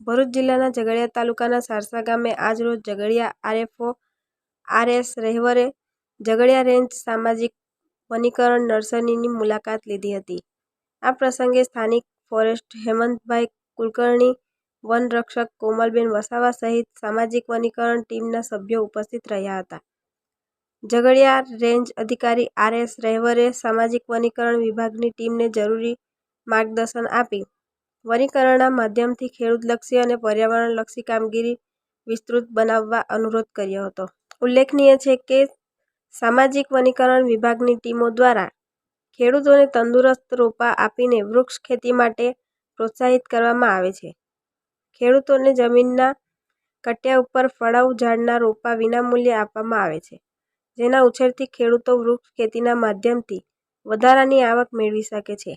ભરૂચ જિલ્લાના ઝઘડિયા તાલુકાના સારસા ગામે આજરોજ Jhagadia RFO RS Rahevare Jhagadia range સામાજિક વનીકરણ નર્સરીની મુલાકાત લીધી હતી. આ પ્રસંગે સ્થાનિક ફોરેસ્ટ હેમંતભાઈ કુલકર્ણી વનરક્ષક કોમલબેન વસાવા સહિત સામાજિક વનીકરણ ટીમના સભ્યો ઉપસ્થિત રહ્યા હતા. ઝઘડિયા રેન્જ અધિકારી આરએસ રહેવરે સામાજિક વનીકરણ વિભાગની ટીમને જરૂરી માર્ગદર્શન આપી વનીકરણના માધ્યમથી ખેડૂતલક્ષી અને પર્યાવરણલક્ષી કામગીરી વિસ્તૃત બનાવવા અનુરોધ કર્યો હતો. ઉલ્લેખનીય છે કે, સામાજિક વનીકરણ વિભાગની ટીમો દ્વારા ખેડૂતોને તંદુરસ્ત રોપા આપીને વૃક્ષ ખેતી માટે પ્રોત્સાહિત કરવામાં આવે છે. ખેડૂતોને જમીનના કટિયા ઉપર ફળાઉ ઝાડના રોપા વિનામૂલ્યે આપવામાં આવે છે, જેના ઉછેરથી ખેડૂતો વૃક્ષ ખેતીના માધ્યમથી વધારાની આવક મેળવી શકે છે.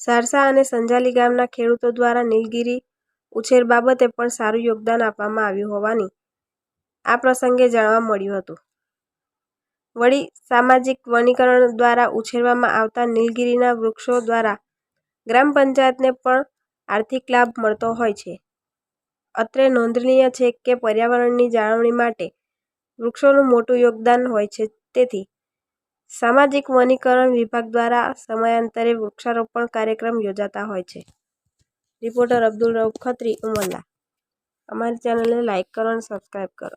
સારસા અને સંજાલી ગામના ખેડૂતો દ્વારા નીલગિરી ઉછેર બાબતે પણ સારું યોગદાન આપવામાં આવ્યું હોવાની આ પ્રસંગે જાણવા મળ્યું હતું. વળી સામાજિક વનીકરણ દ્વારા ઉછેરવામાં આવતા નીલગીરીના વૃક્ષો દ્વારા ગ્રામ પંચાયતને પણ આર્થિક લાભ મળતો હોય છે. અત્રે નોંધનીય છે કે પર્યાવરણની જાળવણી માટે વૃક્ષોનું મોટું યોગદાન હોય છે તેથી સામાજિક વનીકરણ વિભાગ દ્વારા સમયાંતરે વૃક્ષારોપણ કાર્યક્રમ યોજાતા હોય છે. રિપોર્ટર અબ્દુલ રઉફ ખત્રી, ઉમરલા. અમારી ચેનલને લાઇક કરો અને સબસ્ક્રાઈબ કરો.